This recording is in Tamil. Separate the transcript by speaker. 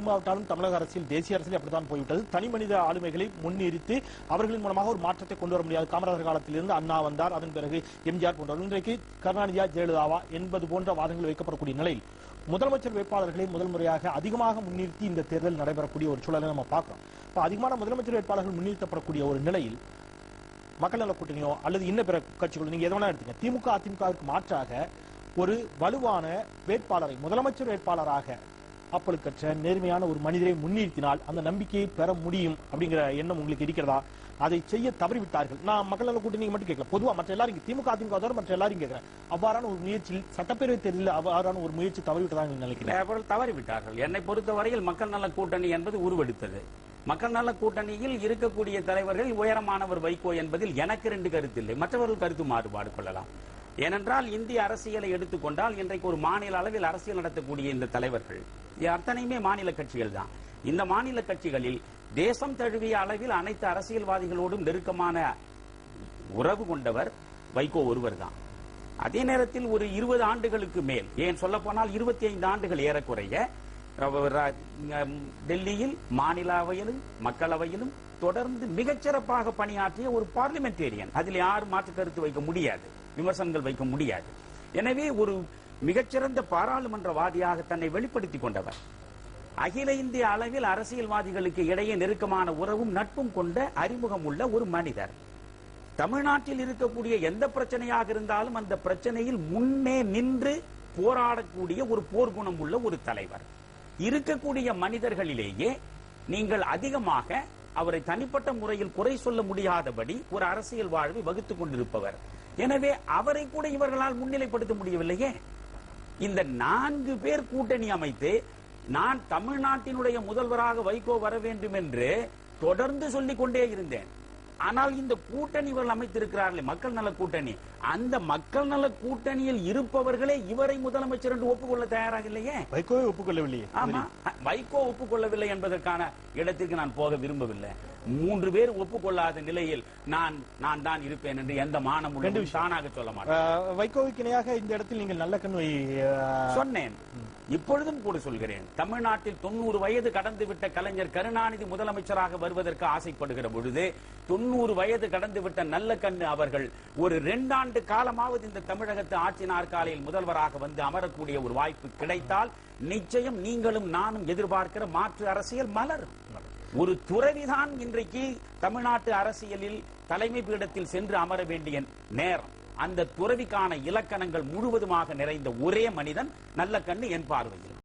Speaker 1: திரும்பாவிட்டாலும் தமிழக அரசியல் தேசிய அரசியல் அப்படித்தான் போய்விட்டது. தனி மனித ஆளுமைகளை முன்னிறுத்தி அவர்களின் மூலமாக ஒரு மாற்றத்தை கொண்டு வர முடியாது. காமராஜர் காலத்திலிருந்து அண்ணா வந்தார். அதன் பிறகு எம்ஜிஆர் போன்றவர் இன்றைக்கு கருணாநிதியா ஜெயலலிதாவா என்பது போன்ற வாதங்கள் வைக்கப்படக்கூடிய நிலையில் முதலமைச்சர் வேட்பாளர்களை முதல் முறையாக அதிகமாக முன்னிறுத்தி இந்த தேர்தல் நடைபெறக்கூடிய ஒரு சூழலை நம்ம பார்க்கிறோம். இப்ப அதிகமான முதலமைச்சர் வேட்பாளர்கள் முன்னிறுத்தப்படக்கூடிய ஒரு நிலையில் மக்கள் நல கூட்டணியோ அல்லது இன்ன பிற கட்சிகளோ நீங்க எதை வேணா எடுத்துங்க. திமுக அதிமுகவுக்கு மாற்றாக ஒரு வலுவான வேட்பாளரை முதலமைச்சர் வேட்பாளராக அப்பழுக்கற்ற நேர்மையான ஒரு மனிதரை முன்னிறுத்தினால் அந்த நம்பிக்கையை பெற முடியும் அப்படிங்கிற எண்ணம் உங்களுக்கு இருக்கிறதா? அதை செய்ய தவறிவிட்டார்கள். நான் மக்கள் நல கூட்டணி மட்டும் கேட்கல. பொதுவா மற்ற எல்லாரும் திமுக அதிமுக தவிர மற்ற எல்லாரும் கேட்கிறேன். அவ்வாறான ஒரு முயற்சியில் சட்டப்பேரவை தேர்தலில் அவ்வாறான ஒரு முயற்சி தவறிவிட்டதாக நினைக்கிறேன்.
Speaker 2: அவர்கள் தவறிவிட்டார்கள். என்னை பொறுத்தவரையில் மக்கள் நல கூட்டணி என்பது உருவெடுத்தது. மக்கள் நல கூட்டணியில் இருக்கக்கூடிய தலைவர்கள் உயரமானவர் வைகோ என்பதில் எனக்கு ரெண்டு கருத்து இல்லை மற்றவர்கள் கருத்து மாறுபாடு கொள்ளலாம். ஏனென்றால் இந்திய அரசியலை எடுத்துக்கொண்டால் இன்றைக்கு ஒரு மாநில அளவில் அரசியல் நடத்தக்கூடிய இந்த தலைவர்கள் அத்தனையுமே மாநில கட்சிகள் தான். இந்த மாநில கட்சிகளில் தேசம் தழுவிய அளவில் அனைத்து அரசியல்வாதிகளோடும் நெருக்கமான உறவு கொண்டவர் வைகோ ஒருவர் தான். அதே நேரத்தில் ஒரு இருபது ஆண்டுகளுக்கு மேல் ஏன் சொல்ல போனால் இருபத்தி ஐந்து ஆண்டுகள் ஏறக்குறைய டெல்லியில் மாநில டெல்லியில் மாநிலவையிலும் மக்களவையிலும் தொடர்ந்து மிகச்சிறப்பாக பணியாற்றிய ஒரு பார்லிமெண்டேரியன். அதில் யாரும் மாற்று கருத்து வைக்க முடியாது விமர்சனங்கள் வைக்க முடியாது. எனவே ஒரு மிகச்சிறந்த பாராளுமன்றவாதியாக தன்னை வெளிப்படுத்திக் கொண்டவர். அகில இந்திய அளவில் அரசியல்வாதிகளுக்கு இடையே நெருக்கமான உறவும் நட்பும் கொண்ட அறிமுகம் உள்ள ஒரு மனிதர். தமிழ்நாட்டில் இருக்கக்கூடிய எந்த பிரச்சனையாக இருந்தாலும் அந்த பிரச்சனையில் முன்னே நின்று போராடக்கூடிய ஒரு போர்க்குணம் உள்ள ஒரு தலைவர். இருக்கக்கூடிய மனிதர்களிலேயே நீங்கள் அதிகமாக அவரை தனிப்பட்ட முறையில் குறை சொல்ல முடியாதபடி ஒரு அரசியல் வாழ்வை வகுத்துக் கொண்டிருப்பவர். எனவே அவரை கூட இவர்களால் முன்னிலைப்படுத்த முடியவில்லையே. இந்த நான்கு பேர் கூட்டணி அமைத்து நான் தமிழ்நாட்டினுடைய முதல்வராக வைகோ வர வேண்டும் என்று தொடர்ந்து சொல்லிக் கொண்டே இருந்தேன். ஆனால் இந்த கூட்டணி இவர்கள் அமைத்திருக்கிறார்களே மக்கள் நல கூட்டணி. அந்த மக்கள் நல கூட்டணியில் இருப்பவர்களே இவரை முதலமைச்சர் என்று ஒப்புக்கொள்ள தயாராக இல்லையே?
Speaker 1: வைகோவை ஒப்புக்கொள்ளவில்லையே.
Speaker 2: ஆமா. வைகோ ஒப்புக்கொள்ளவில்லை என்பதற்கான இடத்திற்கு நான் போக விரும்பவில்லை. மூன்று பேர் ஒப்புக்கொள்ளாத நிலையில் நான் நான் தான் இருப்பேன் என்று எந்த மானமும் தானாக சொல்ல மாட்டேன்.
Speaker 1: வைகோவுக்கு இணையாக இந்த இடத்தில் நீங்கள் நல்ல கண் வை அஹ்,
Speaker 2: சொன்னேன். இப்பொழுதும் கூட சொல்கிறேன். தமிழ்நாட்டில் தொண்ணூறு வயது கடந்து விட்ட கலைஞர் கருணாநிதி முதலமைச்சராக வருவதற்கு ஆசைப்படுகிற பொழுது தொண்ணூறு வயது கடந்து விட்ட நல்ல கண்ணு அவர்கள் ஒரு ரெண்டாண்டு காலமாவது இந்த தமிழகத்து ஆட்சி நாற்காலியில் முதல்வராக வந்து அமரக்கூடிய ஒரு வாய்ப்பு கிடைத்தால் நிச்சயம் நீங்களும் நானும் எதிர்பார்க்கிற மாற்று அரசியல் மலரும். ஒரு துறவிதான் இன்றைக்கு தமிழ்நாட்டு அரசியலில் தலைமை பீடத்தில் சென்று அமர வேண்டிய நேரம். அந்த துறவிக்கான இலக்கணங்கள் முழுவதுமாக நிறைந்த ஒரே மனிதன் நல்ல கண்ணு என் பார்வையில்.